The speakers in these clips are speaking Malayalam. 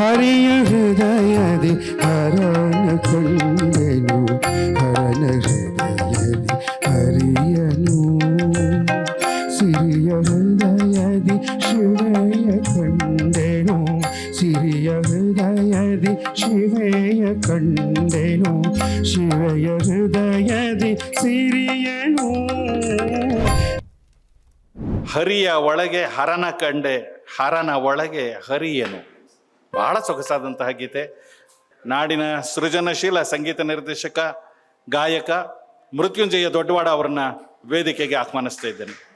ಹರಿಯ ಹೃದಯದಿ ಹರನ ಕಂಡೆನು ಹರನ ಹೃದಯದಿ ಹರಿಯನು ಸಿರಿಯ ಹೃದಯದಿ ಶಿವಯ ಕಂಡೆನು, ಸಿರಿಯ ಹೃದಯದಿ ಶಿವಯ ಕಂಡೆನು, ಶಿವಯ ಹೃದಯದಿ ಸಿರಿಯನು. ಹರಿಯ ಒಳಗೆ ಹರನ ಕಂಡೆ, ಹರನ ಒಳಗೆ ಹರಿಯನು. ಬಹಳ ಸೊಗಸಾದಂತಹ ಗೀತೆ. ನಾಡಿನ ಸೃಜನಶೀಲ ಸಂಗೀತ ನಿರ್ದೇಶಕ ಗಾಯಕ ಮೃತ್ಯುಂಜಯ ದೊಡ್ಡವಾಡ ಅವರನ್ನ ವೇದಿಕೆಗೆ ಆಹ್ವಾನಿಸ್ತಾ ಇದ್ದೇನೆ.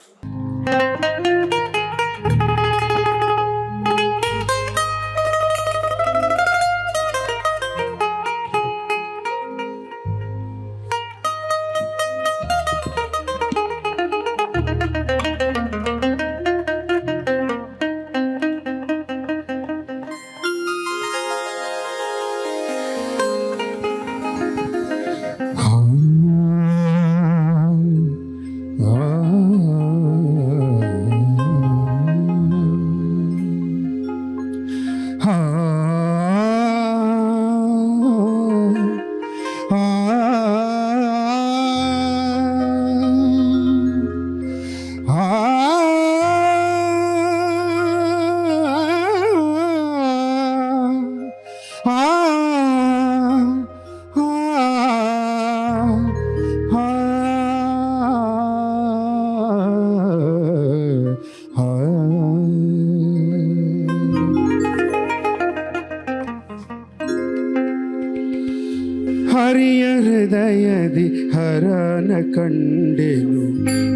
ഹൃദയതി ഹരന കണ്ടെനു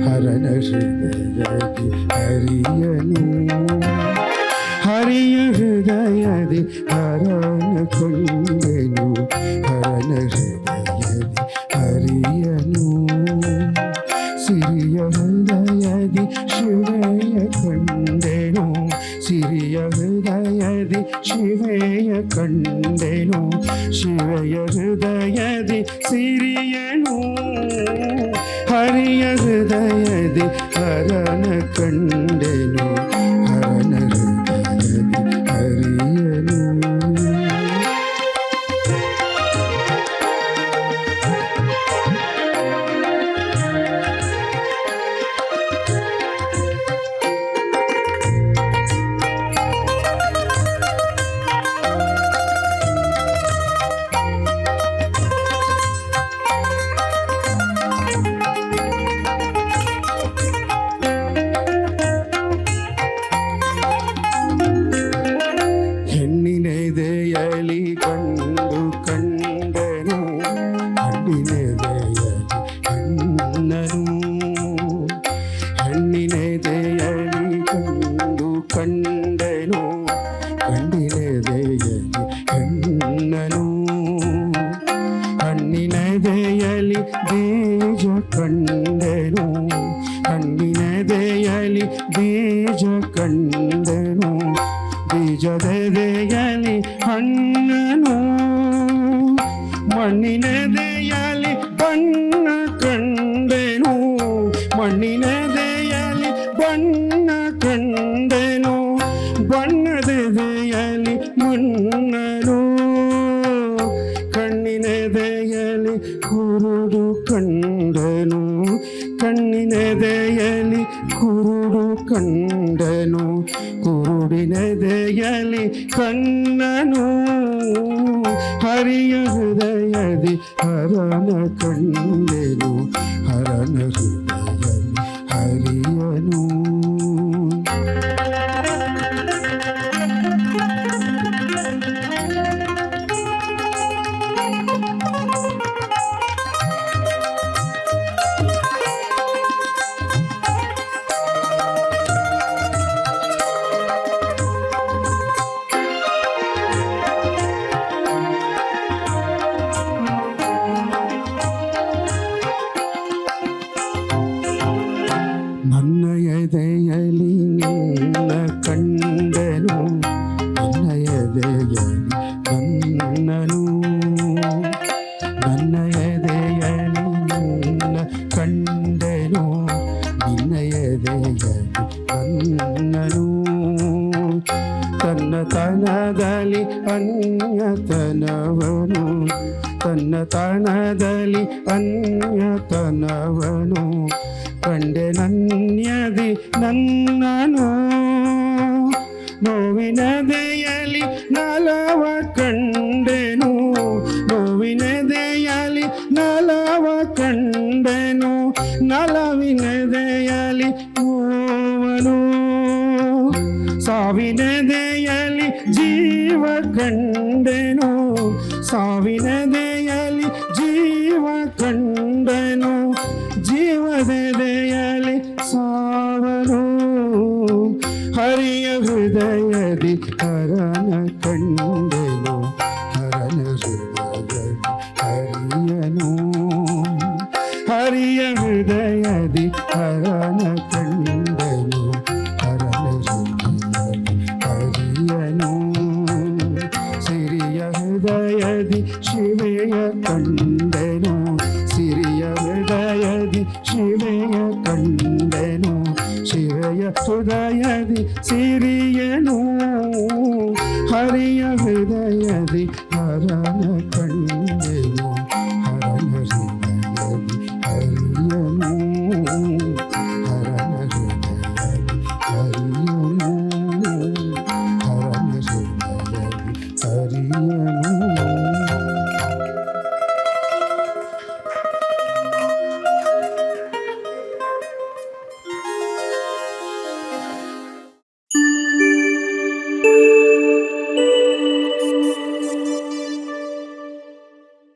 ഹരന ഹൃദയതി ഹരിയനു ഹരിയ ഹൃദയതി ഹരന കൊണ്ടെനു ഹരന ഹൃദയതി ഹരിയനു സിരിയ ഹൃദയതി ശിവയ കൊണ്ടെനു സിരിയ ഹൃദയതി ശിവേ கண்டேனோ சிவய ஹிருதயதி சிறியனோ ஹரிய ஹிருதயதி ஹரன கண்டேனோ. ಕಂಡನು ಕಣ್ಣಿನೆದೆಯಲಿ ಹೆಣ್ಣನು ಹಣ್ಣಿನದೆಯಲಿ ಬೀಜ ಕಂಡೆನು ಹಣ್ಣಿನದೆಯಲಿ ಬೀಜ ಕಂಡೆನು ಬೀಜದೆದೆಯಲಿ ಹಣ್ಣನು ಮಣ್ಣಿನದೆಯಲಿ ಬಣ್ಣ ಕುರುಡು ಕಂಡನು ಕಣ್ಣಿನದೆಯಲಿ ಕುರುಡು ಕಂಡನು ಕುರುಡಿನದೆಯಲಿ ಕಣ್ಣನು ಹರಿಯ ಹೃದಯದಿ ಹರನ ಕಂಡೆನು ಹರನ ಹೃದಯದಿ ಹರಿಯನು ಎದೆಯಲಿ ನಿನ್ನ ಕಂಡನು ನನ್ನ ಎದೆಯಲಿ ನನ್ನನು ನನ್ನ ಎದೆಯಲಿ ನಿನ್ನ ಕಂಡನು ನಿನ್ನ ಎದೆಯಲಿ ನನ್ನನು ತನ್ನ ತನದಲ್ಲಿ ಅನ್ಯತನವನು ತನ್ನ ತಾಣದಲ್ಲಿ ಅನ್ಯತನವನು ಕಂಡೆ ನನ್ಯದಿ ನನ್ನನು ನೋವಿನ ದೆಯಲಿ ನಲವ ಕಂಡೆನು ನೋವಿನ ದೆಯಲಿ ನಲವ ಕಂಡೆನು ನಲವಿನ ದೆಯಲಿ ನೋವನು ಸಾವಿನ ದೆಯಲಿ ಜೀವ ಕಂಡೆನು ಸಾವಿನ ದೆಯಲಿ கண்ட ഹൃദയതി സിറിയനു ഹരിയ ഹൃദയതി ഹരണ കണ്ടനു ഹരണ ഹൃദയതി ഹരിയനു